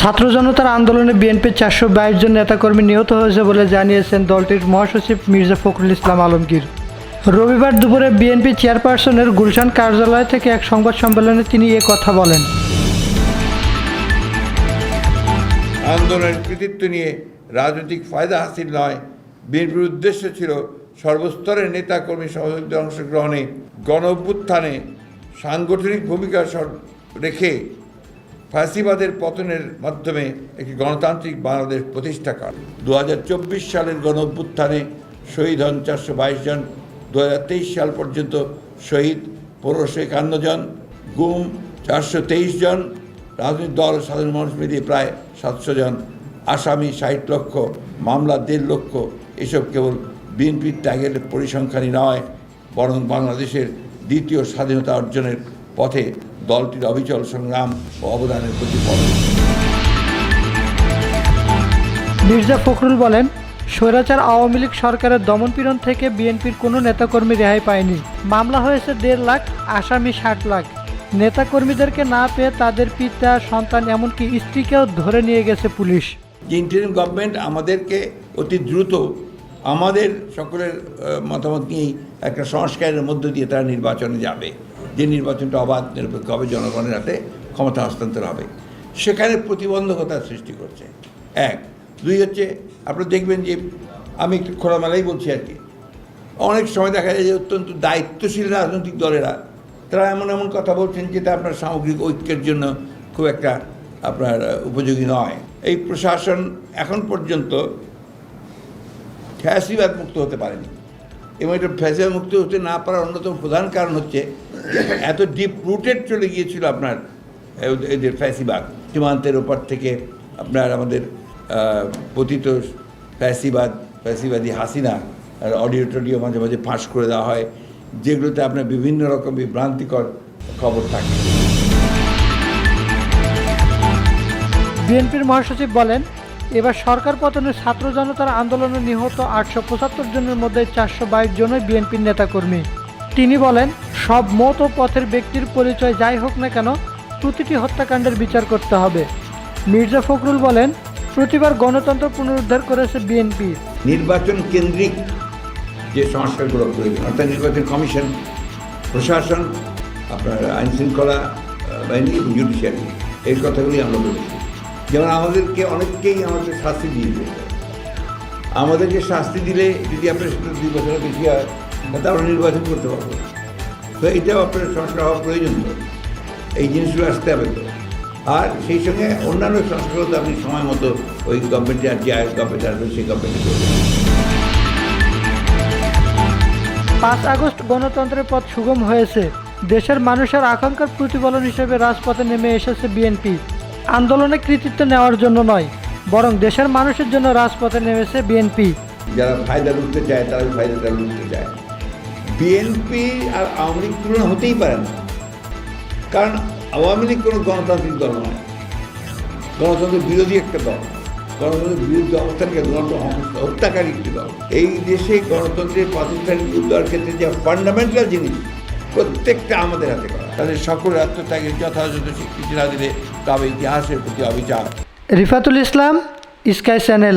ছাত্র জনতার আন্দোলনে বিএনপির চারশো বাইশ জন নেতাকর্মী নিহত হয়েছে বলে জানিয়েছেন দলটির মহাসচিব মির্জা ফখরুল ইসলাম আলমগীর। রবিবার দুপুরে বিএনপি চেয়ারপারসনের গুলশান কার্যালয় থেকে এক সংবাদ সম্মেলনে তিনি এ কথা বলেন। আন্দোলনের কৃতিত্ব নিয়ে রাজনৈতিক ফায়দা হাসিল নয়। বিএনপির উদ্দেশ্য ছিল সর্বস্তরের নেতা কর্মী সহযোগীদের অংশগ্রহণে গণ অভ্যুত্থানে সাংগঠনিক ভূমিকা রেখে ফ্যাসিবাদের পতনের মাধ্যমে একটি গণতান্ত্রিক বাংলাদেশ প্রতিষ্ঠা করা। দু সালের গণ অভ্যুত্থানে শহীদ হন চারশো বাইশ জন। দু হাজার তেইশ সাল পর্যন্ত শহীদ পনেরোশো একান্ন জন। গুম চারশো তেইশ জন। রাজনৈতিক দল সাধারণ মানুষ মিলিয়ে প্রায় সাতশো জন। আসামি ষাট লক্ষ, মামলা দেড় লক্ষ, এসব কেবল বিএনপির ত্যাগের পরিসংখ্যানই নয়, বরং বাংলাদেশের দ্বিতীয় স্বাধীনতা অর্জনের পথে দলটির অবিচল সংগ্রাম ও অবদানের প্রতিফলন মির্জা ফখরুল বলেন স্বৈরাচার আওয়ামী লীগ সরকারের দমনপীড়ন থেকে বিএনপির কোনো নেতাকর্মী রেহাই পায়নি। মামলা হয়েছে দেড় লাখ আসামি ষাট লাখ। নেতাকর্মীদেরকে না পেয়ে তাদের পিতা সন্তান এমনকি স্ত্রীকেও ধরে নিয়ে গেছে পুলিশ। যে ইন্টারিম গভর্নমেন্ট আমাদেরকে অতি দ্রুত আমাদের সকলের মতামত নিয়েই একটা সংস্কারের মধ্য দিয়ে তারা নির্বাচনে যাবে। যে নির্বাচনটা অবাধ, নিরপেক্ষ হবে, জনগণের হাতে ক্ষমতা হস্তান্তর হবে। সেখানে প্রতিবন্ধকতার সৃষ্টি করছে। এক। দুই হচ্ছে, আপনারা দেখবেন যে আমি একটু খোলামেলাই বলছি আর কি। অনেক সময় দেখা যায় যে অত্যন্ত দায়িত্বশীল রাজনৈতিক দলেরা, তারা এমন এমন কথা বলছেন যেটা আপনার সামগ্রিক ঐক্যের জন্য খুব একটা আপনার উপযোগী নয়। এই প্রশাসন এখন পর্যন্ত ফ্যাসিবাদ মুক্ত হতে পারেনি। এবং এটা ফ্যাসিবাদ মুক্ত হতে না পারার অন্যতম প্রধান কারণ হচ্ছে এত ডিপ রুটেড চলে গিয়েছিল আপনার এদের ফ্যাসিবাদ। সীমান্তের ওপর থেকে আপনার আমাদের পতিত ফ্যাসিবাদ, ফ্যাসিবাদী হাসিনা অডিও টডিও মাঝে মাঝে ফাঁস করে দেওয়া হয়, যেগুলোতে আপনার বিভিন্ন রকম বিভ্রান্তিকর খবর থাকে। বিএনপির মহাসচিব বলেন এবার সরকার পতনের ছাত্র জনতার আন্দোলনে নিহত আটশো পঁচাত্তর জনের মধ্যে চারশো বাইশ জনই বিএনপির নেতাকর্মী। তিনি বলেন, সব মত ও পথের ব্যক্তির পরিচয় যাই হোক না কেন, প্রতিটি হত্যাকাণ্ডের বিচার করতে হবে। মির্জা ফখরুল বলেন, প্রতিবার গণতন্ত্র পুনরুদ্ধার করেছে বিএনপি। নির্বাচন কেন্দ্রিক যে সংস্কারগুলো প্রয়োজন, অর্থাৎ নির্বাচন কমিশন, প্রশাসন, আপনার আইন শৃঙ্খলা বাহিনী এবং জুডিশিয়ারি এই কথাগুলি আমরা বলেছি। যেমন আমাদেরকে অনেককেই আমাদের শাস্তি দিয়ে আমাদেরকে শাস্তি দিলে যদি আপনার সেটা দুই বছরের বেশি হয়, তাহলে নির্বাচন করতে পারব। তো এইটাও আপনার সংস্কার হওয়া প্রয়োজন। এই জিনিসগুলো আসতে হবে আর সেই সঙ্গে অন্যান্য সংস্কারও তো আপনি সময় মতো ওই গভর্নমেন্টে আর যে গভর্নমেন্ট আসবে, সেই গভর্নমেন্টে করবেন। পাঁচ আগস্ট গণতন্ত্রের পথ সুগম হয়েছে। দেশের মানুষের আকাঙ্ক্ষার প্রতিফলন হিসেবে রাজপথে নেমে এসেছে বিএনপি। আন্দোলনে কৃতিত্ব নেওয়ার জন্য নয়, বরং দেশের মানুষের জন্য রাজপথে নেমেছে বিএনপি। যারা ফায়দা লুটতে চায়, তারা ফায়দাটা লুটতে চায়। বিএনপি আর আওয়ামী লীগ তুলনা হতেই পারে না। কারণ আওয়ামী লীগ কোনো গণতান্ত্রিক দল নয়। গণতন্ত্র বিরোধী একটা দল। গণতন্ত্রের বিরুদ্ধে অবস্থানকে গণতন্ত্র হত্যাকারী একটি দল। এই দেশে গণতন্ত্রের প্রাতিষ্ঠানিক উদ্ধার ক্ষেত্রে যে ফান্ডামেন্টাল জিনিস প্রত্যেকটা আমাদের হাতে করা। তাদের সকল আত্মত্যাগের যথাযথ স্বীকৃতি না দিলে তবে ইতিহাসের প্রতি অবিচার। Rifatul Islam, Sky Channel.